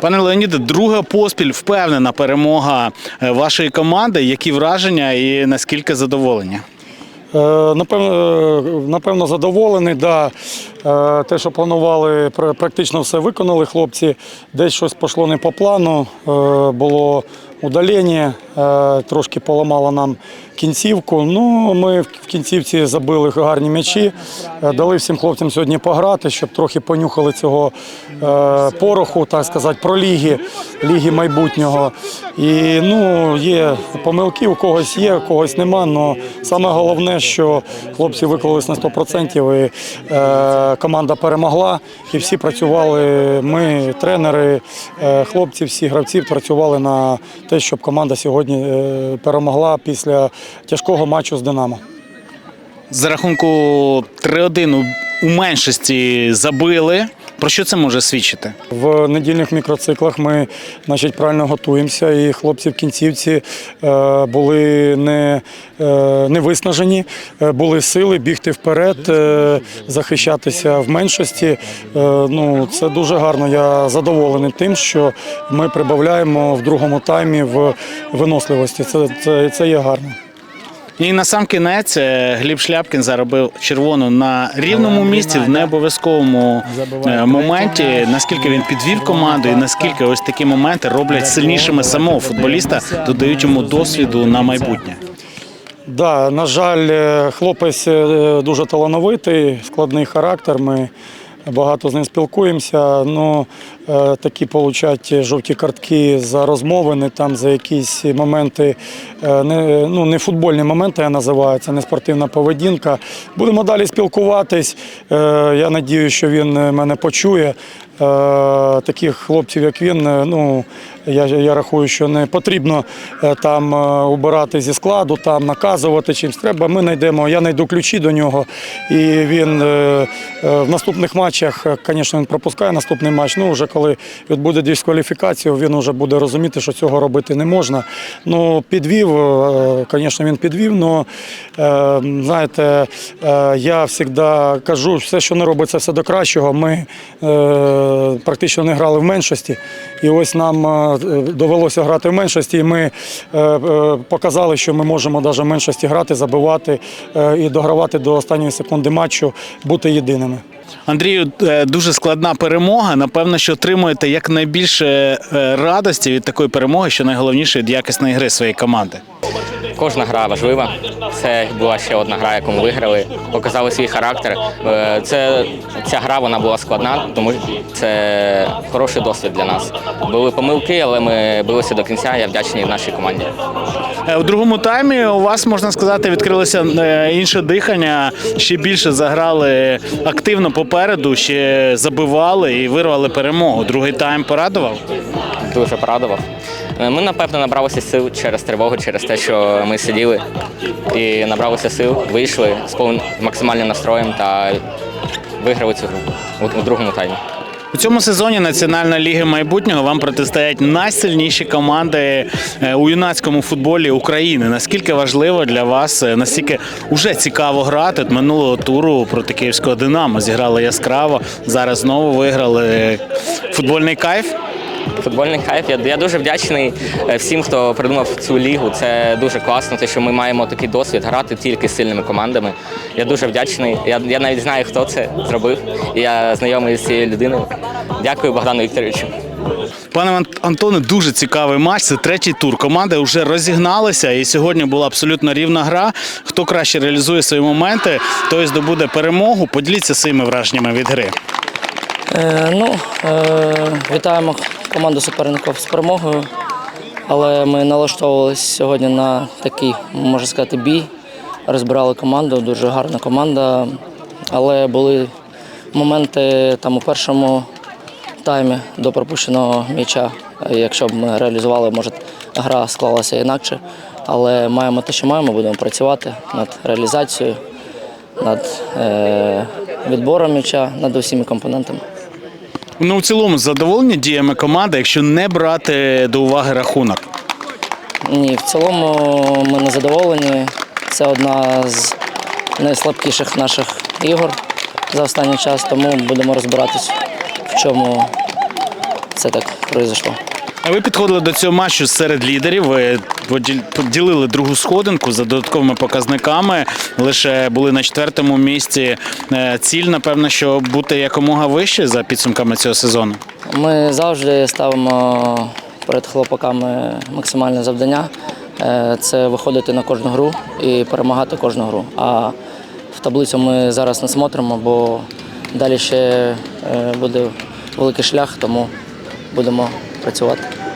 Пане Леоніде, друга поспіль впевнена перемога е, вашої команди. Які враження і наскільки задоволення? Е, Напевно, е, напевно, задоволений. Да. Те, що планували, пр- практично все виконали хлопці. Десь щось пішло не по плану. Було удалення, е, трошки поламало нам кінцівку. Ну, ми в кінцівці забили гарні м'ячі, е, дали всім хлопцям сьогодні пограти, щоб трохи понюхали цього е, пороху, так сказати, про ліги, ліги майбутнього. І ну, є помилки, у когось є, у когось нема. але саме головне, що хлопці виклались на 100% і е, команда перемогла. І всі працювали. Ми, тренери, хлопці, всі гравці працювали на те, щоб команда сьогодні е, перемогла після тяжкого матчу з Динамо. За рахунку 3-1 у- у меншості забили. Про що це може свідчити? В недільних мікроциклах ми значить, правильно готуємося, і хлопці в кінцівці е, були не, е, не виснажені, е, були сили бігти вперед, захищатися в меншості. Ну, це дуже гарно. Я задоволений тим, що ми прибавляємо в другому таймі в виносливості. Це, це, це є гарно. І на сам кінець е, Гліб Шляпкін заробив червону на рівному місці в необов'язковому е, моменті. Наскільки він підвів команду, і наскільки ось такі моменти роблять сильнішими самого футболіста, додають йому досвіду на майбутнє. Да, на жаль, е, хлопець дуже талановитий, складний характер. Ми багато з ним спілкуємося. Ну, е, такі получать жовті картки за розмовини, там за якісь моменти, е, не, ну, не футбольні моменти, я називаю, це не спортивна поведінка. Будемо далі спілкуватись. Е, Я надію, що він мене почує. Е, Таких хлопців, як він, е, ну я, я рахую, що не потрібно е, там убирати зі складу, там наказувати чимось треба. Ми знайдемо, я знайду ключі до нього. І він в наступних матчах, звісно, він пропускає наступний матч. Ну, вже коли відбуде дискваліфікацію, він вже буде розуміти, що цього робити не можна. Ну, підвів, звісно, він підвів, але знаєте, я завжди кажу, все, що не робиться, все до кращого. Ми практично не грали в меншості. І ось нам е, довелося грати в меншості. І ми е, е, показали, що ми можемо навіть в меншості грати, забивати е, і догравати до останньої секунди матчу, бути єдиними. Андрію, е, дуже складна перемога. Напевно, що отримуєте якнайбільше е, радості від такої перемоги, що найголовніше від якісної гри своєї команди. Кожна гра важлива. Це була ще одна гра, яку ми виграли. Показали свій характер. Е, Це ця гра вона була складна, тому це хороший досвід для нас. Були помилки, але ми билися до кінця. Я вдячний нашій команді. Е, У другому таймі у вас можна сказати відкрилося е, інше дихання. Ще більше заграли активно попереду, ще забивали і вирвали перемогу. Другий тайм порадував. Дуже порадував. Е, Ми напевно набралися сил через тривогу, через те, що ми сиділи і набралися сил, вийшли з повним максимальним настроєм та виграли цю гру у- у другому таймі. У цьому сезоні Національної ліги майбутнього вам протистоять найсильніші команди е, у юнацькому футболі України. Наскільки важливо для вас, е, наскільки вже цікаво грати минулого туру проти київського Динамо зіграли яскраво. Зараз знову виграли футбольний кайф. Футбольний хайп. Я, я дуже вдячний е, всім, хто придумав цю лігу. Це дуже класно, те, що ми маємо такий досвід грати тільки з сильними командами. Я дуже вдячний. Я, я навіть знаю, хто це зробив. Я знайомий з цією людиною. Дякую Богдану Вікторовичу. Пане Ан- Антоне, дуже цікавий матч. Це третій тур. Команди вже розігналися, і сьогодні була абсолютно рівна гра. Хто краще реалізує свої моменти, той здобуде перемогу. Поділіться своїми враженнями від гри. Е, ну, е, вітаємо команду суперників з перемогою, але ми налаштовувалися сьогодні на такий, можна сказати, бій. Розбирали команду, дуже гарна команда. Але були моменти там у першому таймі до пропущеного м'яча. Якщо б ми реалізували, може гра склалася інакше. Але маємо те, що маємо, будемо працювати над реалізацією, над е, відбором м'яча, над усіма компонентами. Ну, в цілому задоволені діями команди, якщо не брати до уваги рахунок. Ні, в цілому ми не задоволені. Це одна з найслабкіших наших ігор за останній час, тому будемо розбиратись, в чому, це так произошло. Ви підходили до цього матчу серед лідерів. Ви поділили другу сходинку за додатковими показниками. Лише були на четвертому місці. Е, Ціль, напевно, що бути якомога вище за підсумками цього сезону. Ми завжди ставимо перед хлопаками максимальне завдання. Е, Це виходити на кожну гру і перемагати кожну гру. А в таблицю ми зараз не смотримо, бо далі ще е, буде великий шлях, тому будемо працювати.